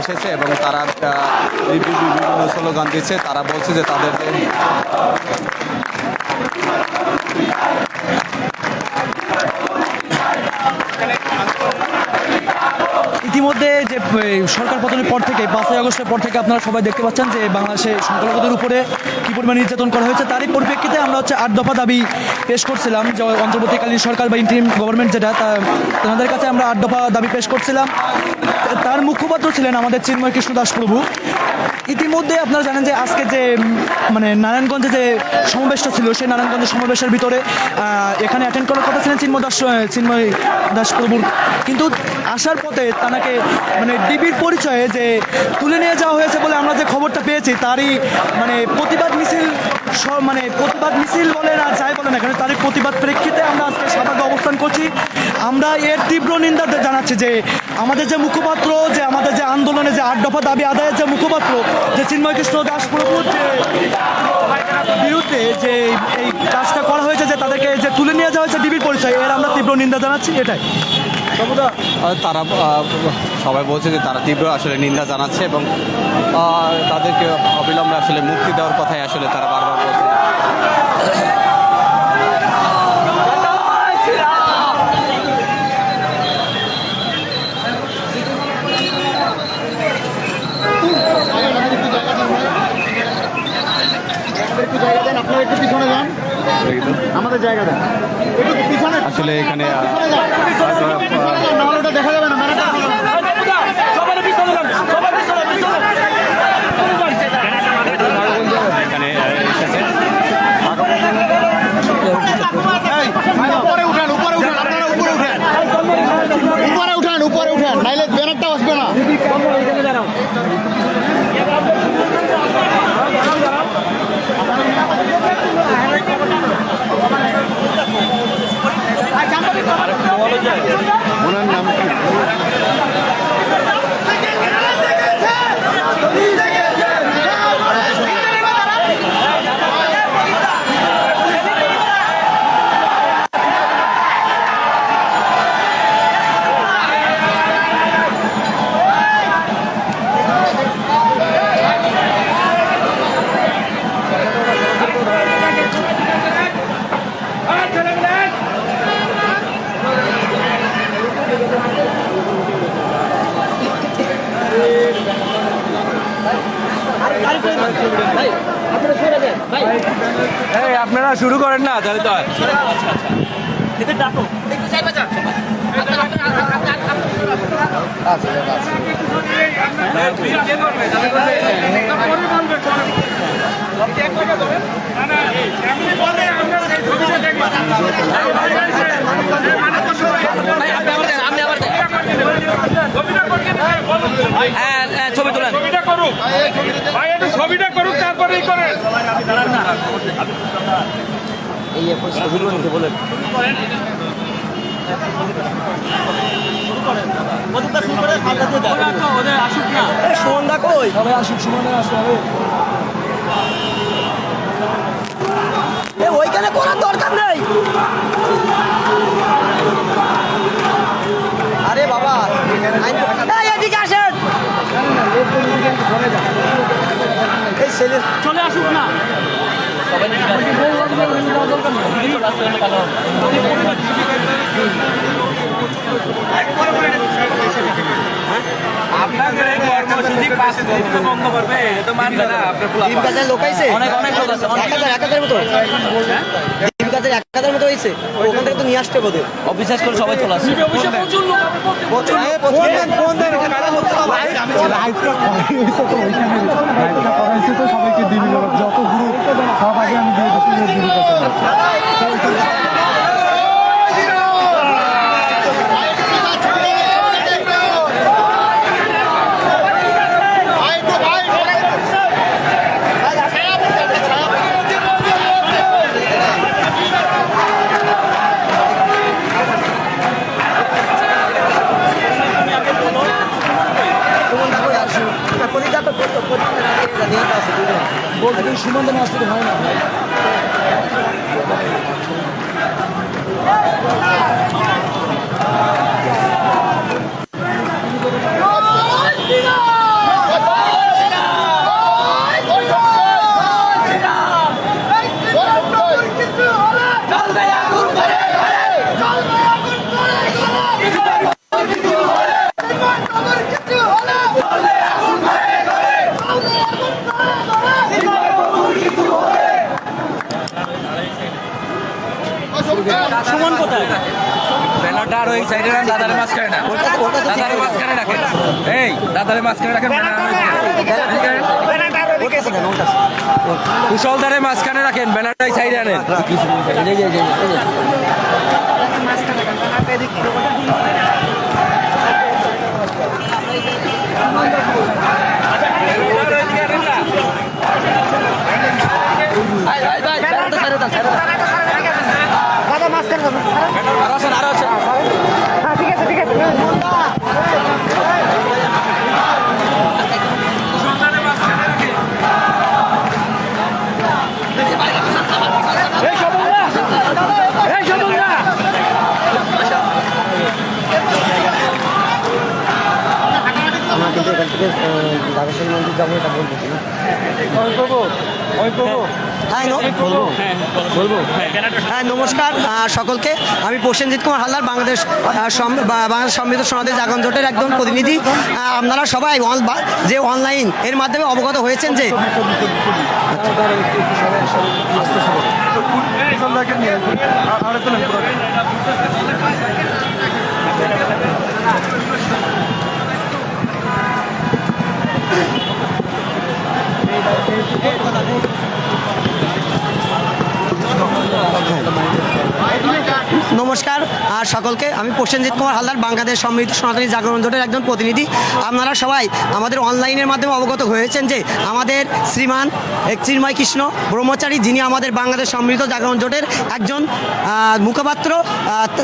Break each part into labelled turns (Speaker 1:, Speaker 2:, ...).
Speaker 1: এসেছে এবং তারা বিভিন্ন স্লোগান দিচ্ছে। তারা বলছে যে তাদের
Speaker 2: ইতিমধ্যে যে সরকার পতনের পর থেকে, পাঁচই আগস্টের পর থেকে আপনারা সবাই দেখতে পাচ্ছেন যে বাংলাদেশে সংখ্যালঘুদের উপরে কী পরিমাণ নির্যাতন করা হয়েছে, তারই পরিপ্রেক্ষিতে আমরা হচ্ছে আট দফা দাবি পেশ করছিলাম, যে অন্তর্বর্তীকালীন সরকার বা ইন্টারিম গভর্নমেন্ট যেটা তাদের কাছে আমরা আট দফা দাবি পেশ করছিলাম। তার মুখপাত্র ছিলেন আমাদের চিন্ময় কৃষ্ণ দাস প্রভু। ইতিমধ্যে আপনারা জানেন যে আজকে যে মানে নারায়ণগঞ্জে যে সমাবেশটা ছিল, সেই নারায়ণগঞ্জের সমাবেশের ভিতরে এখানে অ্যাটেন্ড করার কথা ছিলেন চিন্ময় দাস চিন্ময় দাস প্রভুর। কিন্তু আসার পথে তাকে মানে ডিবির পরিচয়ে যে তুলে নিয়ে যাওয়া হয়েছে বলে আমরা যে খবরটা পেয়েছি, তারই মানে প্রতিবাদ মিছিল মানে প্রতিবাদ মিছিল বলে না যাই বলে না কেন, তারই প্রতিবাদ প্রেক্ষিতে আমরা আজকে সাবাগে অবস্থান করছি। আমরা এর তীব্র নিন্দা জানাচ্ছি যে আমাদের যে মুখপাত্র যে আমাদের যে আন্দোলনে যে আট দফা দাবি আদায়ের যে মুখপাত্র যে চিন্ময় কৃষ্ণ দাস প্রভুর যে বিরুদ্ধে যে এই কাজটা করা হয়েছে, যে তাদেরকে যে তুলে নিয়ে যাওয়া হয়েছে ডিবির পরিচয়, এর আমরা তীব্র নিন্দা জানাচ্ছি, এটাই।
Speaker 1: তারা সবাই বলছে যে তারা তীব্র আসলে নিন্দা জানাচ্ছে এবং তাদেরকে অবিলম্বে আসলে মুক্তি দেওয়ার কথাই আসলে তারা বারবার বলছে
Speaker 3: একটু জায়গা দেন আপনারা একটু পিছনে যান আমাদের জায়গাটা।
Speaker 1: আসলে এখানে আহ,
Speaker 3: পিছনে যান, নাহলে ওটা দেখা যাবে না ম্যানেজার
Speaker 1: এখানে আহ, এসেছে
Speaker 3: উপরে উঠান উপরে উঠান আপনারা উপরে উঠান উপরে উঠান উপরে উঠান নাইলে ব্যানারটা আসবে না ওনার নাম কি
Speaker 1: আপনারা শুরু করেন না তাহলে তো
Speaker 4: ছবিটা করুক। ভাই, একটু ছবিটা করুক তারপরেই করেন।
Speaker 2: সন্ধ্যা কই সবাই আসুক সুমনে আসতে হবে ওইখানে করার দরকার নেই। আরে বাবা এই এই ছেলে
Speaker 4: চলে আসুক না।
Speaker 2: লোক আইছে?
Speaker 4: অনেক অনেক লোক আছে।
Speaker 2: এক হাজার এক হাজার মতো। ডিম গাছের এক হাজার মতো হয়েছে ওখান থেকে তো নিয়ে আসতে বোধ
Speaker 4: অবিশ্বাস করে সবাই চলে আসছে।
Speaker 5: সবাইকে দিবি যত গ্রুপ সব আগে আমি দিয়ে দিচ্ছি। যে গ্রুপ আছে
Speaker 2: বলতে কিন্তু সুমন দানে আসতে হয় না।
Speaker 6: আর ওই সাইডে রাখেন দাদারে মাঝখানে না। দাদারে মাঝখানে রাখেন এই দাদারে মাঝখানে রাখেন কুশলদারে মাঝখানে রাখেন ব্যানারটা সাইডে আনেন।
Speaker 7: হ্যাঁ ন- হ্যাঁ নমস্কার সকলকে। আমি প্রসেনজিৎ কুমার হালদার বাংলাদেশ বাংলাদেশ সমৃদ্ধ সমাজের জাগরণ জোটের একজন প্রতিনিধি। আপনারা সবাই অন- যে অনলাইন এর মাধ্যমে অবগত হয়েছেন যে
Speaker 5: কুশলদাকে Thank
Speaker 7: you. আর- সকলকে আমি প্রসেনজিৎ কুমার হালদার বাংলাদেশ সমৃদ্ধ সনাতনী জাগরণ জোটের একজন প্রতিনিধি। আপনারা সবাই আমাদের অনলাইনের মাধ্যমে অবগত হয়েছেন যে আমাদের শ্রীমান চিন্ময় কৃষ্ণ ব্রহ্মচারী যিনি আমাদের বাংলাদেশ সমৃদ্ধ জাগরণ জোটের একজন মুখপাত্র।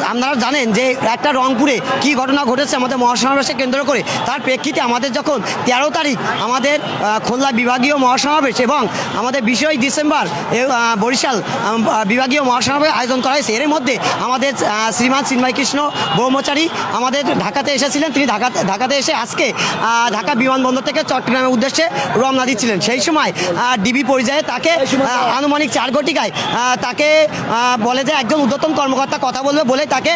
Speaker 7: আপনারা জানেন যে একটা রংপুরে কি ঘটনা ঘটেছে আমাদের মহাসমাবেশকে কেন্দ্র করে। তার প্রেক্ষিতে আমাদের যখন তেরো তারিখ আমাদের খুলনা বিভাগীয় মহাসমাবেশ এবং আমাদের বিশই ডিসেম্বর বরিশাল বিভাগীয় মহাসমাবেশ আয়োজন করা হয়েছে। এর মধ্যে আমাদের আহ, শ্রীমান চিন্ময় কৃষ্ণ ব্রহ্মচারী আমাদের ঢাকাতে এসেছিলেন। তিনি ঢাকাতে ঢাকাতে এসে আজকে ঢাকা বিমানবন্দর থেকে চট্টগ্রামের উদ্দেশ্যে রওনা দিচ্ছিলেন। সেই সময় ডিবি পর্যায়ে তাকে আনুমানিক চার ঘটিকায় তাকে বলে যে একজন উদ্যতন কর্মকর্তা কথা বলবে বলে তাকে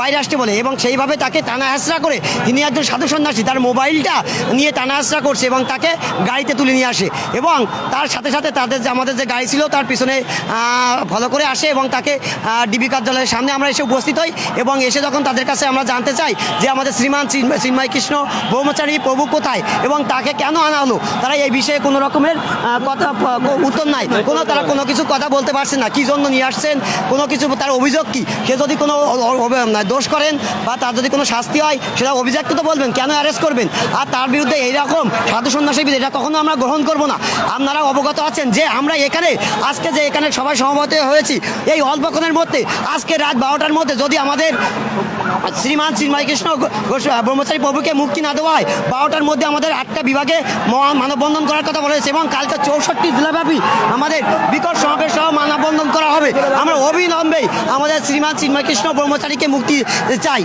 Speaker 7: বাইরে আসতে বলে এবং সেইভাবে তাকে টানা হেসরা করে তিনি একজন সাধু সন্ন্যাসী তার মোবাইলটা নিয়ে টানা হেসরা করছে এবং তাকে গাড়িতে তুলে নিয়ে আসে এবং তার সাথে সাথে তাদের যে আমাদের যে গাড়ি ছিল তার পিছনে ফলো করে আসে এবং তাকে ডিবি কার্যালয়ের সামনে আমরা এসে উপস্থিত হই। এবং এসে যখন তাদের কাছে আমরা জানতে চাই যে আমাদের শ্রীমান চিন্ময়- কৃষ্ণ ব্রহ্মচারী প্রভু কোথায় এবং তাকে কেন আনা হলো, তারা এই বিষয়ে কোনো রকমের কথা উত্তর নাই। কোনো তারা কোনো কিছু কথা বলতে পারছে না। কি জন্য নিয়ে আসছেন? কোনো কিছু, তার অভিযোগ কি? সে যদি কোনো দোষ করেন বা তার যদি কোনো শাস্তি হয়, সেটা অভিযোগ তো বলবেন, কেন অ্যারেস্ট করবেন? আর তার বিরুদ্ধে এইরকম সাধু সন্ন্যাসী এটা কখনো আমরা গ্রহণ করব না। আপনারা অবগত আছেন যে আমরা এখানে, আজকে যে এখানে সবাই সমাবেত হয়েছি, এই অল্পক্ষণের মধ্যে, আজকে রাত বারোটার মধ্যে যদি আমাদের শ্রীমান শ্রীমাই কৃষ্ণ ব্রহ্মচারী প্রভুকে মুক্তি না দেওয়ায় বারোটার মধ্যে আমাদের আটটা বিভাগে মানববন্ধন করার কথা বলেছে এবং কালকে চৌষট্টি জেলাব্যাপী আমাদের বিকট সমাবেশ সহ মানববন্ধন করা হবে। আমরা অবিলম্বেই আমাদের শ্রীমান শ্রীমাই কৃষ্ণ ব্রহ্মচারীকে মুক্তি চাই।